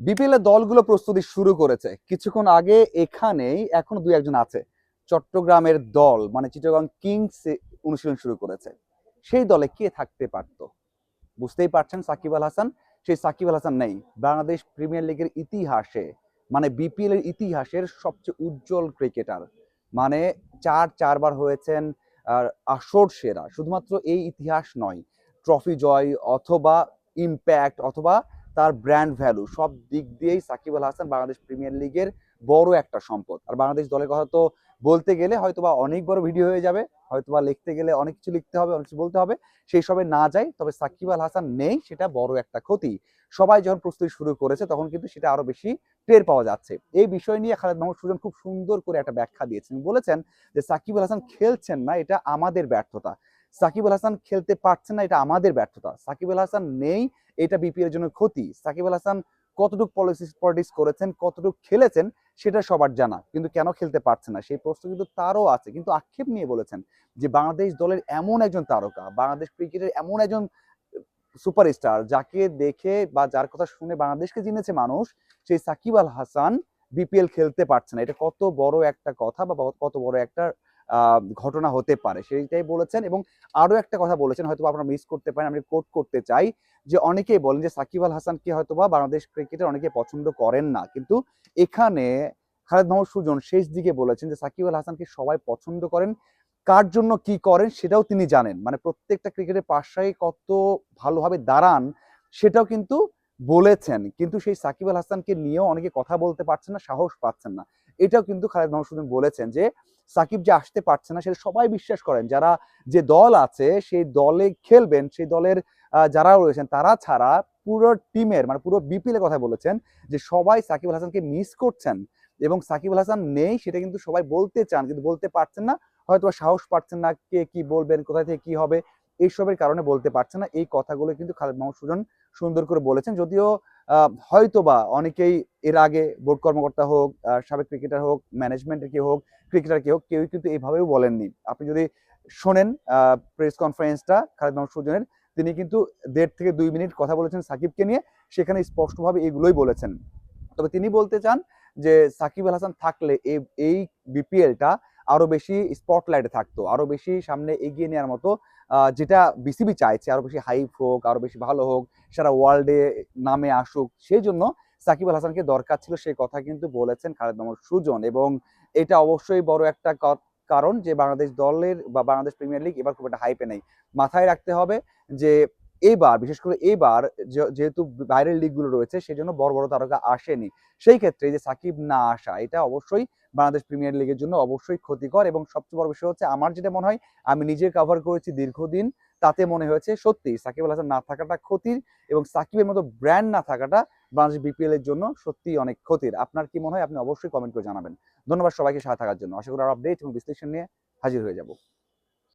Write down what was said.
BPL এর দলগুলো প্রস্তুতি শুরু করেছে। কিছুক্ষণ আগে এখানেই এখন দুই একজন আছে। চট্টগ্রামের দল মানে চিটাগং কিংস অনুশীলন শুরু করেছে। সেই দলে কে থাকতে পারত? বুঝতেই পারছেন সাকিব আল হাসান? সেই সাকিব আল হাসান নেই। বাংলাদেশ প্রিমিয়ার লিগের ইতিহাসে মানে বিপিএল এর ইতিহাসের সবচেয়ে উজ্জ্বল ক্রিকেটার। মানে চার, চারবার হয়েছেন আসর সেরা। শুধুমাত্র এই ইতিহাস নয়, ট্রফি জয় অথবা ইম্প্যাক্ট অথবা তার ব্র্যান্ড ভ্যালু সব দিক দিয়েই সাকিব আল হাসান বাংলাদেশ প্রিমিয়ার লিগের বড় একটা সম্পদ। আর বাংলাদেশ দলের কথা তো বলতে গেলে হয়তোবা অনেক বড় ভিডিও হয়ে যাবে, হয়তোবা লিখতে গেলে অনেক কিছু লিখতে হবে, অনেক কিছু বলতে হবে, সেই সবে না যায়, তবে সাকিব আল হাসান নেই, সেটা বড় একটা ক্ষতি। সবাই যখন প্রস্তুতি শুরু করেছে, তখন কিন্তু সেটা আরও বেশি টের পাওয়া যাচ্ছে। এই বিষয় নিয়ে খালেদ মাহমুদ সুজন খুব সুন্দর করে একটা ব্যাখ্যা দিয়েছেন। বলেছেন যে সাকিব আল হাসান খেলছেন না, এটা আমাদের ব্যর্থতা। সাকিব আল হাসান খেলতে পারছেন না, এটা আমাদের ব্যর্থতা। সাকিব আল হাসান নেই, এটা বিপিএল জন্য ক্ষতি। সাকিব আল হাসান কতটুকু পলিটিক্স করেছেন, কতটুকু খেলেছেন, সেটা সবার জানা। কিন্তু কেন খেলতে পারছে না? সেই প্রশ্ন কিন্তু তারও আছে। কিন্তু আক্ষেপ নিয়ে বলেছেন যে বাংলাদেশ দলের এমন একজন তারকা, বাংলাদেশ ক্রিকেটের এমন একজন সুপারস্টার যাকে দেখে বা যার কথা শুনে বাংলাদেশকে চিনেছে মানুষ, সেই সাকিব আল হাসান বিপিএল খেলতে পারছে না। এটা কত বড় একটা কথা বা কত বড় একটা ঘটনা হতে পারে। সেইটাই বলেছেন এবং আরও একটা কথা বলেছেন হয়তো আপনারা মিস করতে পারেন, আমি কোট করতে চাই যে অনেকেই বলেন যে সাকিব আল হাসানকে হয়তো বা বাংলাদেশ ক্রিকেটে অনেকে পছন্দ করেন না। কিন্তু এখানে খালেদ মাহমুদ সুজন শেষ দিকে বলেছেন যে সাকিব আল হাসানকে সবাই পছন্দ করেন। কার জন্য কি করেন সেটাও তিনি জানেন। মানে প্রত্যেকটা ক্রিকেটের পাশায় কত ভালোভাবে দাঁড়ান সেটাও কিন্তু বলেছেন। কিন্তু সেই সাকিব আল হাসানকে নিয়েও অনেকে কথা বলতে পারছেন না, সাহস পাচ্ছেন না। এটাও কিন্তু খালেদ মাহমুদ বলেছেন যে সাকিব যে আসতে পারছে না সেটা সবাই বিশ্বাস করেন। যারা যে দল আছে, সেই দলে খেলবেন, সেই দলের যারা রয়েছেন, তারা ছাড়া পুরো টিমের মানে পুরো বিপিএল কথা বলেছেন যে সবাই সাকিব আল হাসানকে মিস করছেন এবং সাকিব আল হাসান নেই সেটা কিন্তু সবাই বলতে চান, কিন্তু বলতে পারছেন না। হয়তো সাহস পাচ্ছেন না কে কি বলবেন কোথায় থেকে কি হবে, এইসবের কারণে বলতে পারছে না। এই কথাগুলো কিন্তু খালেদ মাহমুদ সুজন সুন্দর করে বলেছেন। যদিও আহ, হয়তোবা অনেকেই এর আগে বোর্ড কর্মকর্তা হোক সাবেক ক্রিকেটার হোক ম্যানেজমেন্টের কেউ হোক ক্রিকেটার কেউ হোক কেউই কিন্তু এইভাবেও বলেননি। আপনি যদি শোনেন প্রেস কনফারেন্সটা খালেদ মাহমুদ সুজনের তিনি কিন্তু দেড় থেকে দুই মিনিট কথা বলেছেন সাকিবকে নিয়ে সেখানে স্পষ্টভাবে এগুলোই বলেছেন। তবে তিনি বলতে চান যে সাকিব আল হাসান থাকলে এই বিপিএলটা আরও বেশি স্পটলাইটে থাকতো, আরও বেশি সামনে এগিয়ে নেওয়ার মতো যেটা বিসিবি চাইছে, আরও বেশি হাইপ হোক, আরও বেশি ভালো হোক, সারা ওয়ার্ল্ডে নামে আসুক, সেই জন্য সাকিব আল হাসানকে দরকার ছিল সেই কথা কিন্তু বলেছেন খালেদ মাহমুদ সুজন। এবং এটা অবশ্যই বড় একটা কারণ যে বাংলাদেশ দলের বা বাংলাদেশ প্রিমিয়ার লিগ এবার খুব একটা হাইপে নেই। মাথায় রাখতে হবে যে এবার বিশেষ করে এবার যেহেতু বাইরের লিগগুলো রয়েছে, সেজন্য বড় বড় তারকা আসেনি। সেই ক্ষেত্রে যে সাকিব না আসা, এটা অবশ্যই বাংলাদেশ প্রিমিয়ার লিগের জন্য অবশ্যই ক্ষতিকর এবং সবচেয়ে বড় বিষয় হচ্ছে আমার যেটা মনে হয়, আমি নিজে কভার করেছি দীর্ঘদিন, তাতে মনে হয়েছে সত্যি সাকিব আল হাসান না থাকাটা ক্ষতির এবং সাকিবের মতো ব্র্যান্ড না থাকাটা বাংলাদেশ বিপিএল এর জন্য সত্যি অনেক ক্ষতির। আপনার কি মনে হয়? আপনি অবশ্যই কমেন্ট করে জানাবেন। ধন্যবাদ সবাইকে সাথে থাকার জন্য। আশা করি আর আপডেট এবং বিশ্লেষণ নিয়ে হাজির হয়ে যাব।